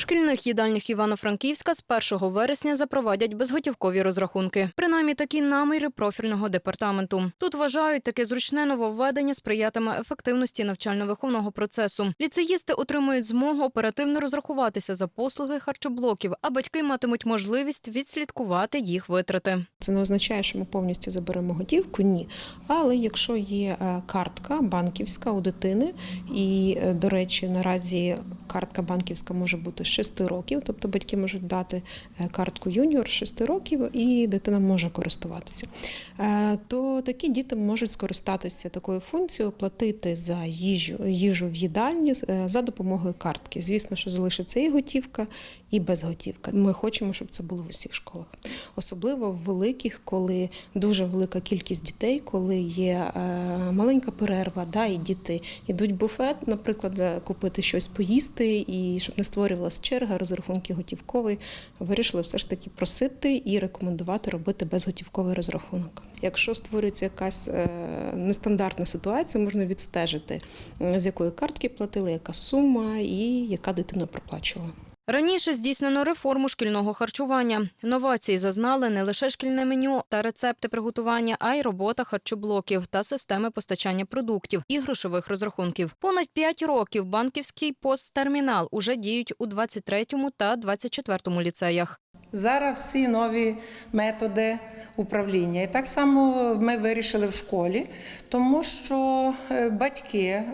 шкільних їдальнях Івано-Франківська з 1 вересня запровадять безготівкові розрахунки. Принаймні такі наміри профільного департаменту. Тут вважають, таке зручне нововведення сприятиме ефективності навчально-виховного процесу. Ліцеїсти отримують змогу оперативно розрахуватися за послуги харчоблоків, а батьки матимуть можливість відслідкувати їх витрати. Це не означає, що ми повністю заберемо готівку. Ні. Але якщо є е, картка банківська у дитини, і, е, до речі, наразі картка банківська може бути з 6 років, тобто батьки можуть дати е, картку юніор з 6 років, і дитина може користуватися. Е, То такі діти можуть скористатися такою функцією, платити за їжу, їжу в їдальні е, за допомогою картки. Звісно, що залишиться і готівка, і безготівка. Ми хочемо, щоб це було в усіх школах, особливо в великих, коли дуже велика кількість дітей, коли є маленька перерва, да, і діти йдуть в буфет, наприклад, купити щось поїсти, і щоб не створювалася черга, розрахунки готівкові, вирішили все ж таки просити і рекомендувати робити безготівковий розрахунок. Якщо створюється якась е, нестандартна ситуація, можна відстежити, з якої картки платили, яка сума і яка дитина проплачувала. Раніше здійснено реформу шкільного харчування. Новації зазнали не лише шкільне меню та рецепти приготування, а й робота харчоблоків та системи постачання продуктів і грошових розрахунків. Понад 5 років банківський посттермінал уже діють у 23-му та 24-му ліцеях. Зараз всі нові методи управління. І так само ми вирішили в школі, тому що е, батьки е,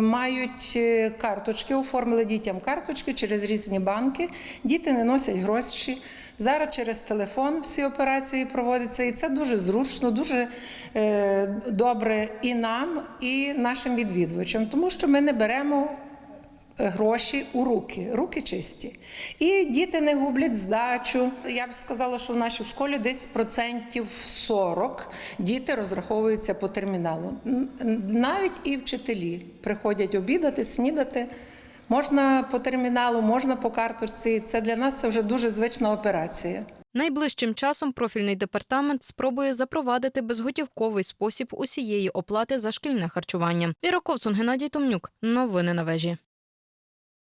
мають е, карточки, оформили дітям карточки через різні банки. Діти не носять гроші. Зараз через телефон всі операції проводяться, і це дуже зручно, дуже добре і нам, і нашим відвідувачам, тому що ми не беремо гроші у руки, руки чисті. І діти не гублять здачу. Я б сказала, що в нашій школі десь процентів 40 діти розраховуються по терміналу. Навіть і вчителі приходять обідати, снідати. Можна по терміналу, можна по карточці. Це для нас це вже дуже звична операція. Найближчим часом профільний департамент спробує запровадити безготівковий спосіб усієї оплати за шкільне харчування. Віра Ковцун, Геннадій Томнюк. Новини на вежі.